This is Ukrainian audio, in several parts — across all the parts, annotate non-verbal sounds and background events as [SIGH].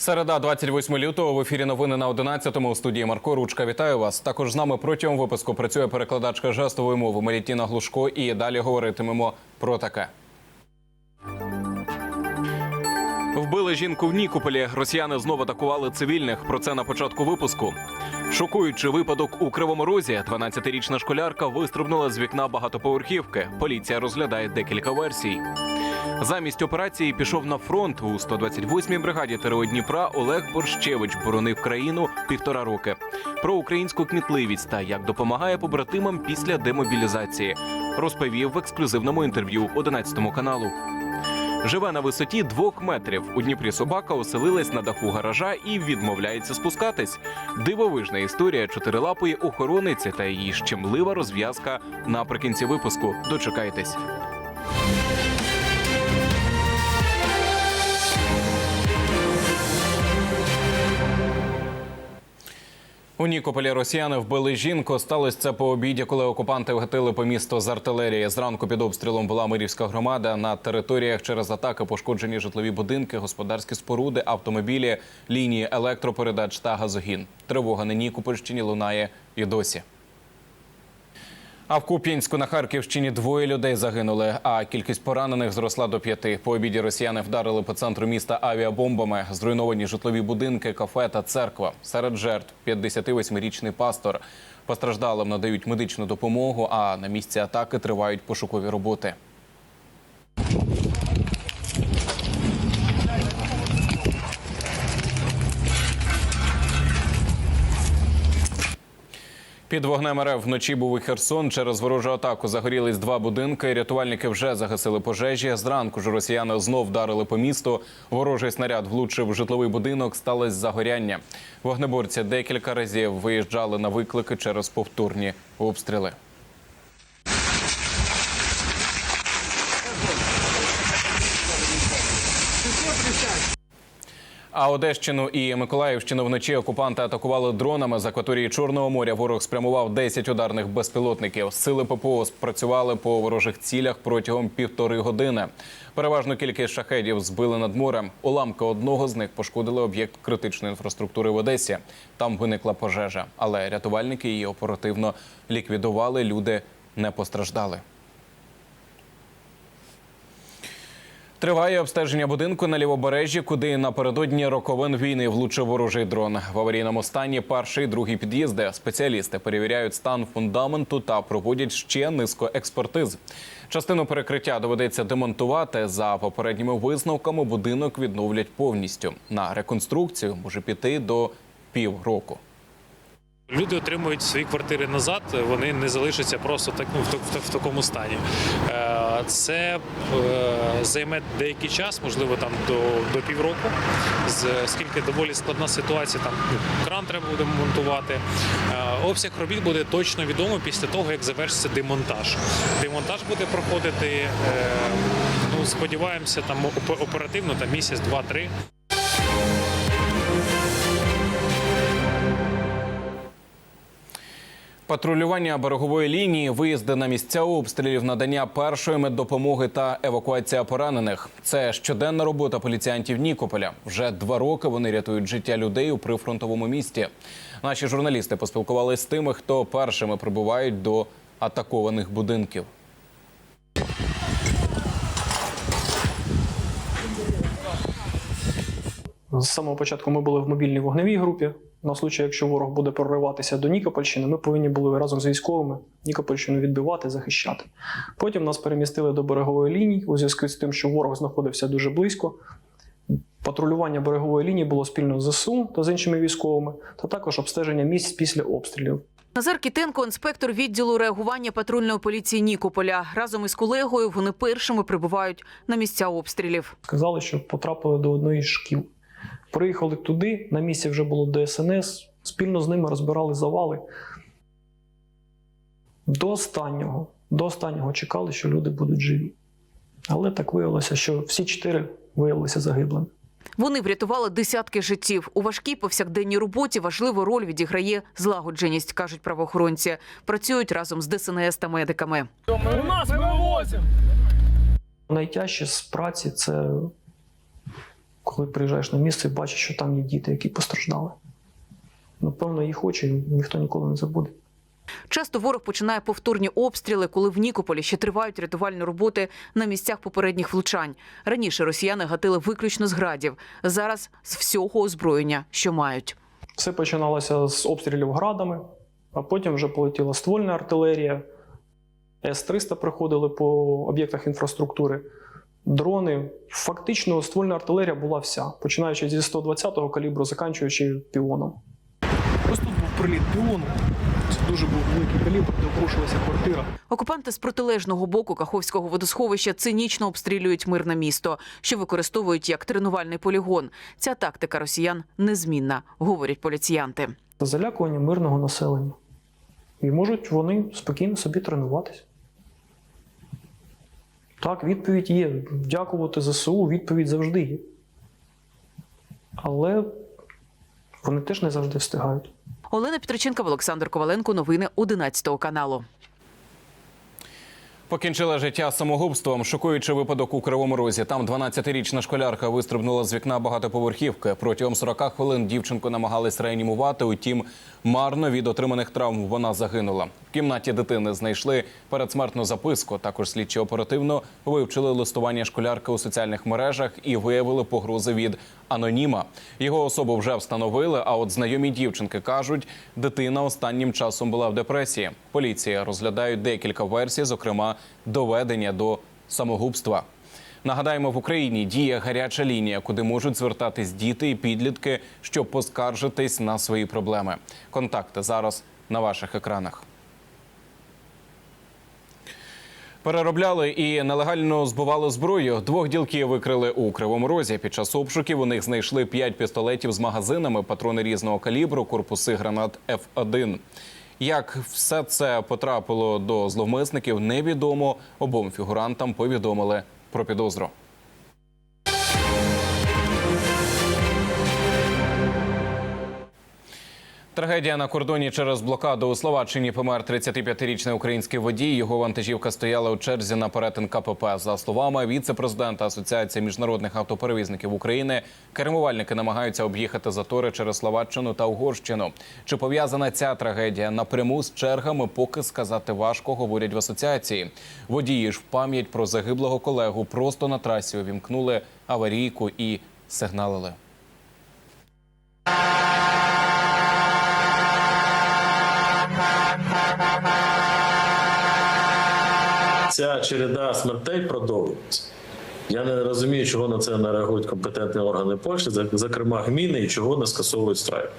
Середа, 28 лютого. В ефірі новини на 11-му. У студії Марко Ручка. Вітаю вас. Також з нами протягом випуску працює перекладачка жестової мови Мелітіна Глушко. І далі говоритимемо про таке. Вбили жінку в Нікополі. Росіяни знову атакували цивільних. Про це на початку випуску. Шокуючий випадок у Кривому Розі. 12-річна школярка вистрибнула з вікна багатоповерхівки. Поліція розглядає декілька версій. Замість операції пішов на фронт у 128-й бригаді ТРО Дніпра. Олег Борщевич боронив країну півтора роки. Про українську кмітливість та як допомагає побратимам після демобілізації. Розповів в ексклюзивному інтерв'ю 11 каналу. Живе на висоті двох метрів. У Дніпрі собака оселилась на даху гаража і відмовляється спускатись. Дивовижна історія чотирилапої охорониці та її щемлива розв'язка наприкінці випуску. Дочекайтесь. У Нікополі росіяни вбили жінку. Сталося це по обіді, коли окупанти вгатили по місту з артилерії. Зранку під обстрілом була Мирівська громада. На територіях через атаки пошкоджені житлові будинки, господарські споруди, автомобілі, лінії електропередач та газогін. Тривога на Нікопольщині лунає і досі. А в Куп'янську на Харківщині двоє людей загинули, а кількість поранених зросла до п'яти. По обіді росіяни вдарили по центру міста авіабомбами. Зруйновані житлові будинки, кафе та церква. Серед жертв 58-річний пастор. Постраждалим надають медичну допомогу. А на місці атаки тривають пошукові роботи. Під вогнем РФ вночі був і Херсон. Через ворожу атаку загорілись два будинки. Рятувальники вже загасили пожежі. Зранку ж росіяни знов вдарили по місту. Ворожий снаряд влучив в житловий будинок. Сталося загоряння. Вогнеборці декілька разів виїжджали на виклики через повторні обстріли. А Одещину і Миколаївщину вночі окупанти атакували дронами з акваторії Чорного моря. Ворог спрямував 10 ударних безпілотників. Сили ППО спрацювали по ворожих цілях протягом півтори години. Переважну кількість шахедів збили над морем. Уламки одного з них пошкодили об'єкт критичної інфраструктури в Одесі. Там виникла пожежа, але рятувальники її оперативно ліквідували. Люди не постраждали. Триває обстеження будинку на лівобережжі, куди напередодні роковин війни влучив ворожий дрон. В аварійному стані перший, другий під'їзди. Спеціалісти перевіряють стан фундаменту та проводять ще низку експертиз. Частину перекриття доведеться демонтувати. За попередніми висновками будинок відновлять повністю. На реконструкцію може піти до півроку. Люди отримують свої квартири назад, вони не залишаться просто так ну, в, в, в такому стані. Е, Це е, займе деякий час, можливо, там до, до півроку, оскільки доволі складна ситуація. Там ну, кран треба буде монтувати. Е, Обсяг робіт буде точно відомо після того, як завершиться демонтаж. Демонтаж буде проходити. е, Ну, сподіваємося, там оперативно, там місяць, два-три. Патрулювання берегової лінії, виїзди на місця обстрілів, надання першої меддопомоги та евакуація поранених. Це щоденна робота поліціянтів Нікополя. Вже два роки вони рятують життя людей у прифронтовому місті. Наші журналісти поспілкувалися з тими, хто першими прибувають до атакованих будинків. З самого початку ми були в мобільній вогневій групі. На случай, якщо ворог буде прориватися до Нікопольщини, ми повинні були разом з військовими Нікопольщину відбивати, захищати. Потім нас перемістили до берегової лінії у зв'язку з тим, що ворог знаходився дуже близько. Патрулювання берегової лінії було спільно з ЗСУ та з іншими військовими, та також обстеження місць після обстрілів. Назар Кітенко, інспектор відділу реагування патрульної поліції Нікополя. Разом із колегою вони першими прибувають на місця обстрілів. Сказали, що потрапили до одної з шкіл. Приїхали туди, на місці вже було ДСНС, спільно з ними розбирали завали. До останнього, до останнього чекали, що люди будуть живі. Але так виявилося, що всі чотири виявилися загиблими. Вони врятували десятки життів. У важкій повсякденній роботі важливу роль відіграє злагодженість, кажуть правоохоронці. Працюють разом з ДСНС та медиками. Найтяжче з праці це коли приїжджаєш на місце і бачиш, що там є діти, які постраждали. Напевно, їх очі ніхто ніколи не забуде. Часто ворог починає повторні обстріли, коли в Нікополі ще тривають рятувальні роботи на місцях попередніх влучань. Раніше росіяни гатили виключно з градів, зараз з всього озброєння, що мають. Все починалося з обстрілів градами, а потім вже полетіла ствольна артилерія. С-300 приходили по об'єктах інфраструктури. Дрони. Фактично, ствольна артилерія була вся, починаючи зі 120-го калібру, заканчуючи піоном. Ось тут був приліт піону. Це дуже був великий калібр, де обрушилася квартира. Окупанти з протилежного боку Каховського водосховища цинічно обстрілюють мирне місто, що використовують як тренувальний полігон. Ця тактика росіян незмінна, говорять поліціянти. залякування мирного населення. І можуть вони спокійно собі тренуватися. Так, відповідь є. Дякувати ЗСУ, відповідь завжди є. Але вони теж не завжди встигають. Олена Петриченка, Олександр Коваленко. Новини 11 каналу. Покінчила життя самогубством, шокуючи випадок у Кривому Розі. Там 12-річна школярка вистрибнула з вікна багатоповерхівки. Протягом 40 хвилин дівчинку намагались реанімувати. Утім, марно від отриманих травм вона загинула. В кімнаті дитини знайшли передсмертну записку. Також слідчі оперативно вивчили листування школярки у соціальних мережах і виявили погрози від аноніма. Його особу вже встановили. А от знайомі дівчинки кажуть, дитина останнім часом була в депресії. Поліція розглядає декілька версій, зокрема доведення до самогубства. Нагадаємо, в Україні діє гаряча лінія, куди можуть звертатись діти і підлітки, щоб поскаржитись на свої проблеми. Контакти зараз на ваших екранах. Переробляли і нелегально збували зброю. Двох ділків викрили у Кривому Розі. Під час обшуків у них знайшли п'ять пістолетів з магазинами, патрони різного калібру, корпуси гранат F1. Як все це потрапило до зловмисників, невідомо. Обом фігурантам повідомили про підозру. Трагедія на кордоні через блокаду у Словаччині помер 35-річний український водій. Його вантажівка стояла у черзі на перетин КПП. За словами віце-президента Асоціації міжнародних автоперевізників України, кермувальники намагаються об'їхати затори через Словаччину та Угорщину. Чи пов'язана ця трагедія напряму з чергами, поки сказати важко, говорять в асоціації. Водії ж в пам'ять про загиблого колегу просто на трасі увімкнули аварійку і сигналили. Ця череда смертей продовжується. Я не розумію, чого на це не реагують компетентні органи Польщі, зокрема гміни, і чого не скасовують страйк.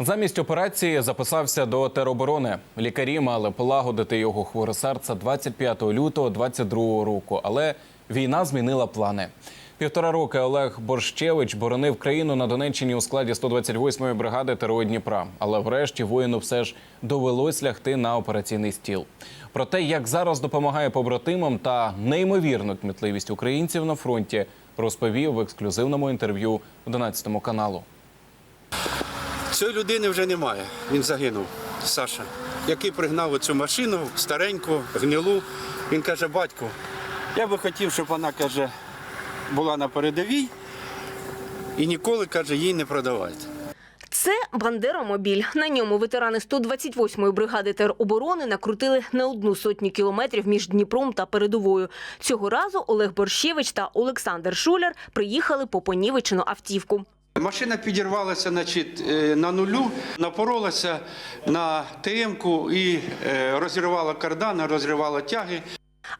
Замість операції записався до тероборони. Лікарі мали полагодити його хворе серце 25 лютого 22 року, але війна змінила плани. Півтора роки Олег Борщевич боронив країну на Донеччині у складі 128-ї бригади ТРО Дніпра. Але врешті воїну все ж довелось лягти на операційний стіл. Про те, як зараз допомагає побратимам та неймовірну кмітливість українців на фронті, розповів в ексклюзивному інтерв'ю 11 каналу. Цієї людини вже немає. Він загинув. Саша, який пригнав оцю машину, стареньку, гнилу. Він каже: батько, я би хотів, щоб вона каже, була на передовій і ніколи каже, їй не продавати. Це Бандеромобіль. На ньому ветерани 128-ї бригади тероборони накрутили не одну сотню кілометрів між Дніпром та передовою. Цього разу Олег Борщевич та Олександр Шуляр приїхали по понівечену автівку. Машина підірвалася значить, е, на нулю, напоролася на ТМ-ку і е, розірвала кардани, розривала тяги.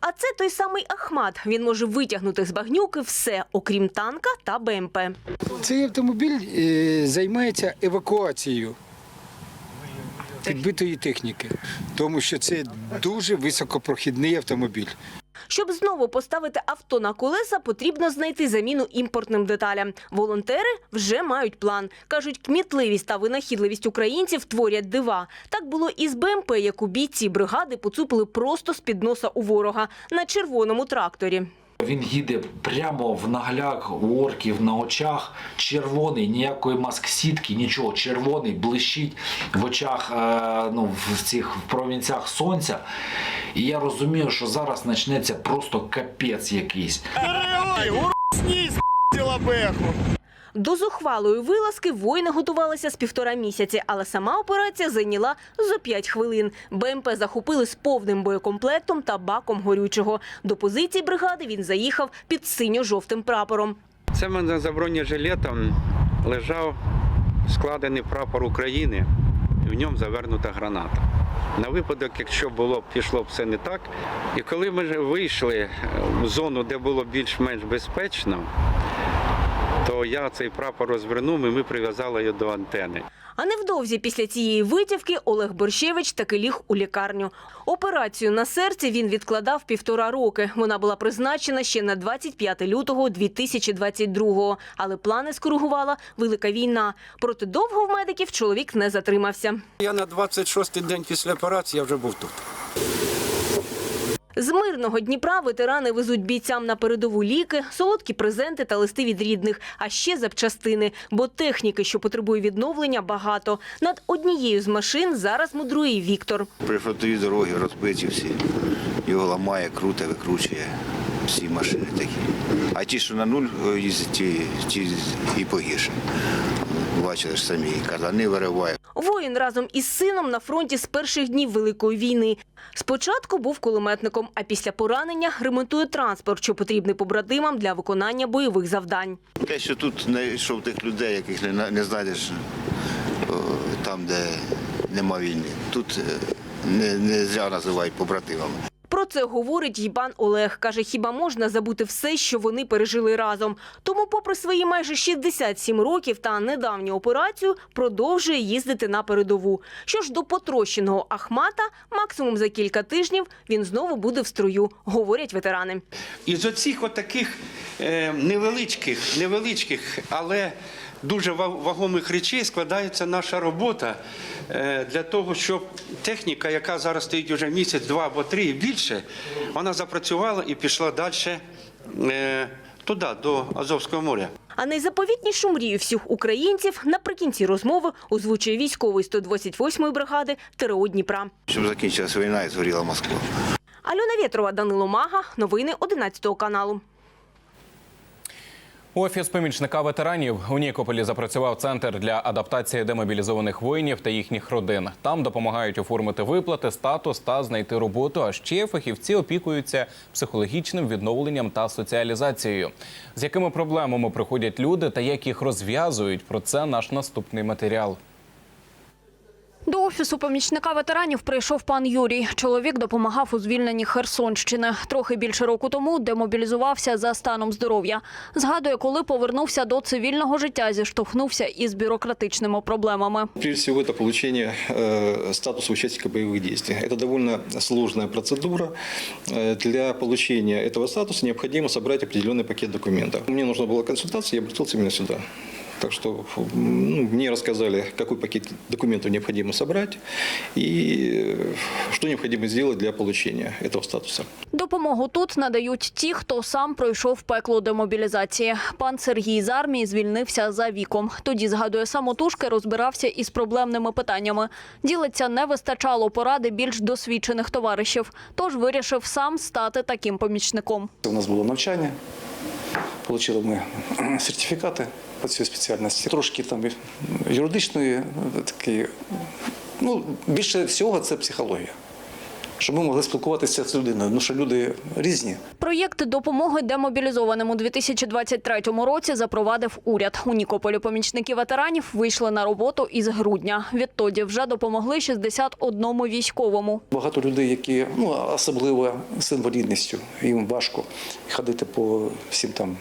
А це той самий Ахмат. Він може витягнути з багнюки все, окрім танка та БМП. Цей автомобіль е, займається евакуацією підбитої техніки, тому що це дуже високопрохідний автомобіль. Щоб знову поставити авто на колеса, потрібно знайти заміну імпортним деталям. Волонтери вже мають план. Кажуть, кмітливість та винахідливість українців творять дива. Так було і з БМП, яку бійці бригади поцупили просто з-під носа у ворога на червоному тракторі. Він їде прямо в нагляк у орків на очах, червоний, ніякої маск-сітки, нічого, червоний, блищить в очах, е, ну, в цих промінцях сонця. І я розумію, що зараз почнеться просто капець якийсь. До зухвалої вилазки воїни готувалися з півтора місяці, але сама операція зайняла за п'ять хвилин. БМП захопили з повним боєкомплектом та баком горючого. До позиції бригади він заїхав під синьо-жовтим прапором. Це мене за бронежилетом лежав складений прапор України, і в ньому завернута граната. На випадок, якщо було б пішло б все не так. І коли ми вийшли в зону, де було більш-менш безпечно, то я цей прапор розвернув і ми прив'язали його до антени. А невдовзі після цієї витівки Олег Борщевич таки ліг у лікарню. Операцію на серці він відкладав півтора роки. Вона була призначена ще на 25 лютого 2022-го. Але плани скоригувала велика війна. Проте довго в медиків чоловік не затримався. Я на 26-й день після операції я вже був тут. З мирного Дніпра ветерани везуть бійцям на передову ліки, солодкі презенти та листи від рідних, а ще запчастини. Бо техніки, що потребує відновлення, багато. Над однією з машин зараз мудрує Віктор. Прифронтові дороги розбиті всі. Його ламає, круте, викручує. Всі машини такі. А ті, що на нуль е, їздять, ті, ті і погірше. Бачили ж самі, казани вириває. Воїн разом із сином на фронті з перших днів Великої війни. Спочатку був кулеметником, а після поранення ремонтує транспорт, що потрібний побратимам для виконання бойових завдань. Те, що тут знайшов тих людей, яких не, знайдеш там, де нема війни. Тут е, не, не зря називають побратимами. Про це говорить пан Олег. Каже, хіба можна забути все, що вони пережили разом. Тому, попри свої майже 67 років та недавню операцію, продовжує їздити на передову. Що ж до потрощеного Ахмата, максимум за кілька тижнів він знову буде в строю, говорять ветерани. Із оцих отаких е, невеличких, невеличких, але дуже ва- вагомих речей складається наша робота е, для того, щоб техніка, яка зараз стоїть вже місяць, два або три і більше, вона запрацювала і пішла далі е, туди, до Азовського моря. А найзаповітнішу мрію всіх українців наприкінці розмови озвучує військовий 128-ї бригади ТРО Дніпра. Щоб закінчилась війна і згоріла Москва. Альона Вєтрова, Данило Мага. Новини 11 каналу. Офіс помічника ветеранів у Нікополі запрацював центр для адаптації демобілізованих воїнів та їхніх родин. Там допомагають оформити виплати, статус та знайти роботу. А ще фахівці опікуються психологічним відновленням та соціалізацією. З якими проблемами приходять люди та як їх розв'язують? Про це наш наступний матеріал До офісу помічника ветеранів прийшов пан Юрій. Чоловік допомагав у звільненні Херсонщини. Трохи більше року тому демобілізувався за станом здоров'я. Згадує, коли повернувся до цивільного життя, зіштовхнувся із бюрократичними проблемами. Прежде всего, это получение э, статуса участника боевых действий. Это довольно сложная процедура. Э, Для получения этого статуса необходимо собрать определенный пакет документов. Мне нужна была консультация, я обратился именно сюда. Так что ну, мне рассказали, какой пакет документов необходимо собрать и э, что необходимо сделать для получения этого статуса. Допомогу тут надають ті, хто сам пройшов пекло демобілізації. Пан Сергій з армії звільнився за віком. Тоді, згадує, самотужки розбирався із проблемними питаннями. Ділиться, не вистачало поради більш досвідчених товаришів. Тож вирішив сам стати таким помічником. У нас було навчання, отримали ми [CLEARS THROAT] сертифікати по цій спеціальності. Трошки там юридичної такі. Ну, більше всього це психологія. Щоб ми могли спілкуватися з людиною. Ну що люди різні. Проєкт допомоги демобілізованим у 2023 році запровадив уряд. У Нікополі помічники ветеранів вийшли на роботу із грудня. Відтоді вже допомогли 61 військовому. Багато людей, які ну особливо з інвалідністю, їм важко ходити по всім там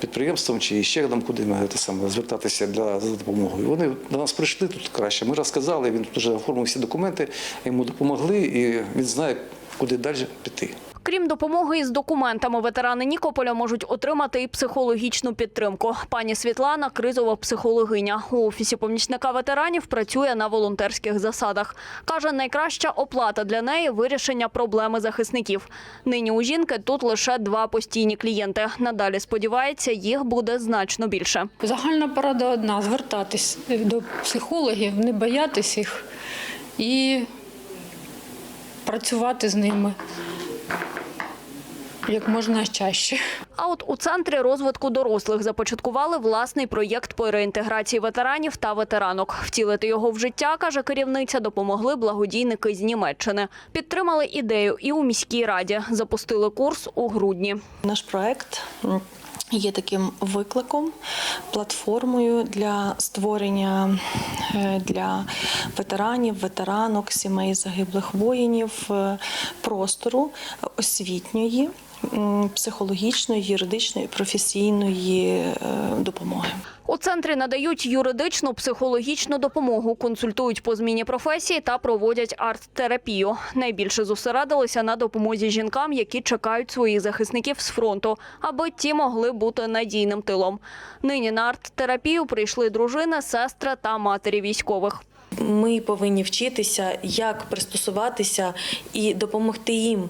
підприємствам чи ще там куди ми саме звертатися для за допомогою. Вони до нас прийшли тут краще. Ми розказали. Він тут вже оформив всі документи, йому допомогли, і він знає, куди далі піти. Крім допомоги із документами, ветерани Нікополя можуть отримати і психологічну підтримку. Пані Світлана кризова психологиня. У офісі помічника ветеранів працює на волонтерських засадах. Каже, найкраща оплата для неї вирішення проблеми захисників. Нині у жінки тут лише два постійні клієнти. Надалі сподівається, їх буде значно більше. Загальна порада одна звертатись до психологів, не боятись їх і працювати з ними як можна чаще. А от у центрі розвитку дорослих започаткували власний проєкт по реінтеграції ветеранів та ветеранок. Втілити його в життя, каже керівниця, допомогли благодійники з Німеччини. Підтримали ідею і у міській раді. Запустили курс у грудні. Наш проект є таким викликом, платформою для створення е, для ветеранів, ветеранок, сімей загиблих воїнів е, простору освітньої, психологічної, юридичної, професійної е, допомоги. У центрі надають юридичну психологічну допомогу, консультують по зміні професії та проводять арт-терапію. Найбільше зосередилися на допомозі жінкам, які чекають своїх захисників з фронту, аби ті могли бути надійним тилом. Нині на арт-терапію прийшли дружини, сестри та матері військових. Ми повинні вчитися, як пристосуватися і допомогти їм,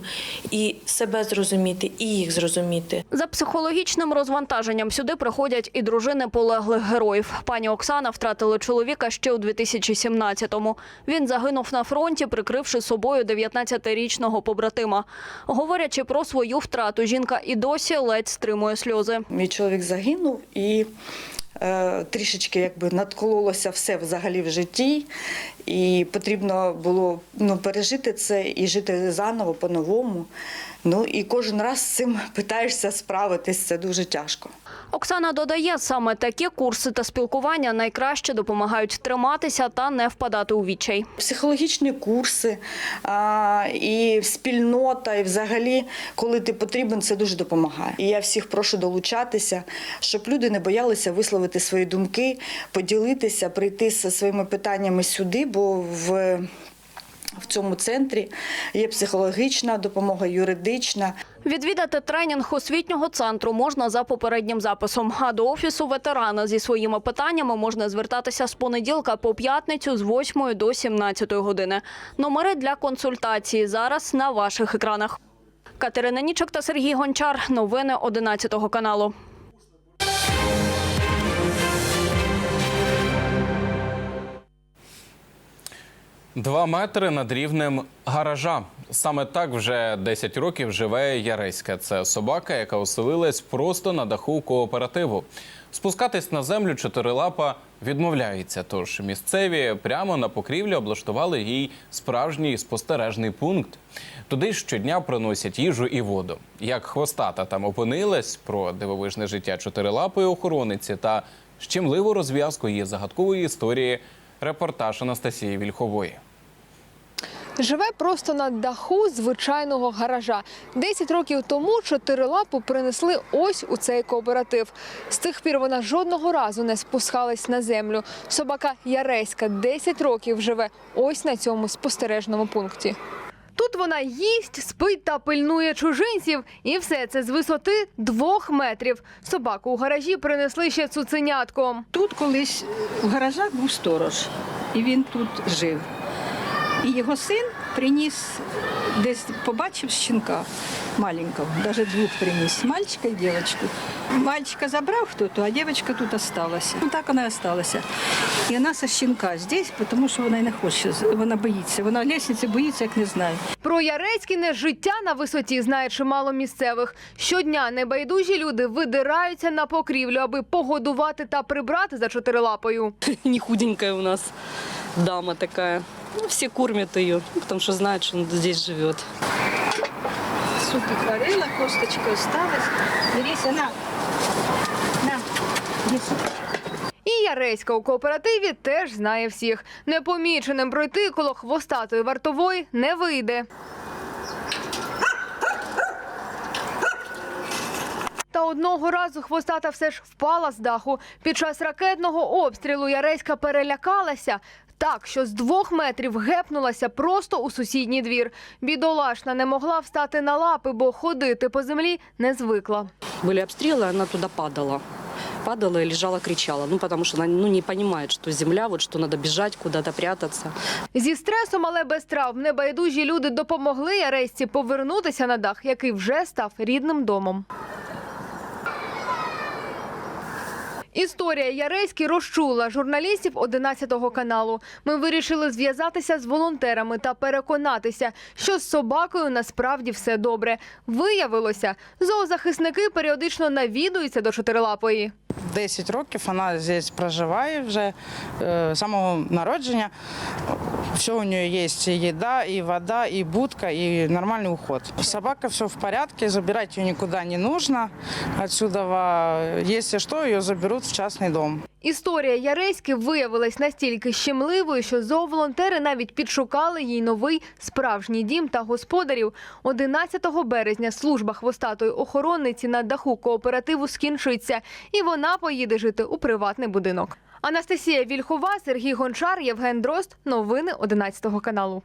і себе зрозуміти, і їх зрозуміти. За психологічним розвантаженням сюди приходять і дружини полеглих героїв. Пані Оксана втратила чоловіка ще у 2017-му. Він загинув на фронті, прикривши собою 19-річного побратима. Говорячи про свою втрату, жінка і досі ледь стримує сльози. Мій чоловік загинув і трішечки якби надкололося все взагалі в житті, і потрібно було ну, пережити це і жити заново по-новому. Ну і кожен раз з цим [LAUGHS] питаєшся справитись. Це дуже тяжко. Оксана додає, саме такі курси та спілкування найкраще допомагають триматися та не впадати у відчай. Психологічні курси і спільнота, і взагалі, коли ти потрібен, це дуже допомагає. І я всіх прошу долучатися, щоб люди не боялися висловити свої думки, поділитися, прийти зі своїми питаннями сюди, бо в. В цьому центрі є психологічна допомога, юридична. Відвідати тренінг освітнього центру можна за попереднім записом. А до офісу ветерана зі своїми питаннями можна звертатися з понеділка по п'ятницю з 8 до 17 години. Номери для консультації зараз на ваших екранах. Катерина Нічок та Сергій Гончар. Новини 11 каналу. Два метри над рівнем гаража. Саме так вже 10 років живе Яреська. Це собака, яка оселилась просто на даху кооперативу. Спускатись на землю чотирилапа відмовляється. Тож місцеві прямо на покрівлі облаштували їй справжній спостережний пункт. Туди щодня приносять їжу і воду. Як хвостата там опинилась про дивовижне життя чотирилапої охорониці та щемливу розв'язку її загадкової історії. Репортаж Анастасії Вільхової. Живе просто на даху звичайного гаража. Десять років тому чотирилапу принесли ось у цей кооператив. З тих пір вона жодного разу не спускалась на землю. Собака Яреська 10 років живе ось на цьому спостережному пункті. Тут вона їсть, спить та пильнує чужинців, і все це з висоти двох метрів. Собаку у гаражі принесли ще цуценятком. Тут колись в гаражах був сторож, і він тут жив. І його син приніс, десь побачив щенка маленького, навіть двох приніс, мальчика і дівчинку. Мальчика забрав хтось, а дівчинка тут залишилася. Ну так вона і залишилася. І вона со щенка здесь, тому що вона й не хоче, вона боїться. Вона лісниці боїться, як не знаю. Про Яреськіне життя на висоті знає чимало місцевих. Щодня небайдужі люди видираються на покрівлю, аби погодувати та прибрати за чотирилапою. [LAUGHS] не худенькая у нас дама такая. Ну, все кормят ее, потому что знают, что он здесь живет. Супик варила, косточку осталась. Дивися, на. На. І Яреська у кооперативі теж знає всіх. Непоміченим пройти коло хвостатої вартової не вийде. Та одного разу хвостата все ж впала з даху. Під час ракетного обстрілу Яреська перелякалася Так, що з двох метрів гепнулася просто у сусідній двір. Бідолашна не могла встати на лапи, бо ходити по землі не звикла. Были обстрелы, она туда падала. Падала и лежала, кричала. Ну, потому что она ну, не понимает, что земля, вот что надо бежать, куда-то прятаться. Зі стресом, але без травм, небайдужі люди допомогли Яреські повернутися на дах, який вже став рідним домом. Історія Яреськи розчула журналістів 11 каналу. Ми вирішили зв'язатися з волонтерами та переконатися, що з собакою насправді все добре. Виявилося, зоозахисники періодично навідуються до чотирилапої. 10 років вона тут проживає вже е, з самого народження. Все у неї є і їда, і вода, і будка, і нормальний уход. Собака все в порядке, забирать ее никуда не нужно. Отсюда, если что, ее заберут в частный дом. Історія Яреськи виявилась настільки щемливою, що зооволонтери навіть підшукали їй новий справжній дім та господарів. 11 березня служба хвостатої охоронниці на даху кооперативу скінчиться, і вона поїде жити у приватний будинок. Анастасія Вільхова, Сергій Гончар, Євген Дрозд. Новини 11 каналу.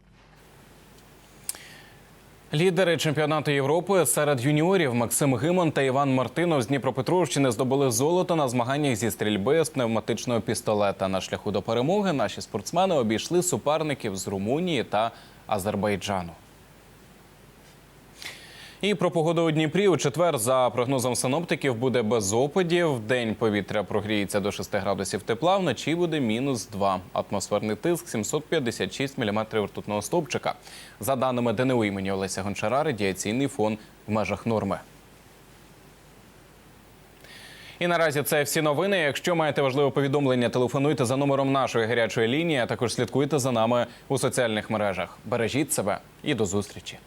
Лідери чемпіонату Європи серед юніорів Максим Гимон та Іван Мартинов з Дніпропетровщини здобули золото на змаганнях зі стрільби з пневматичного пістолета. На шляху до перемоги наші спортсмени обійшли суперників з Румунії та Азербайджану. І про погоду у Дніпрі у четвер, за прогнозом синоптиків, буде без опадів. День повітря прогріється до 6 градусів тепла, вночі буде мінус 2. Атмосферний тиск 756 мм ртутного стовпчика. За даними ДНУ імені Олеся Гончара, радіаційний фон в межах норми. І наразі це всі новини. Якщо маєте важливе повідомлення, телефонуйте за номером нашої гарячої лінії, а також слідкуйте за нами у соціальних мережах. Бережіть себе і до зустрічі.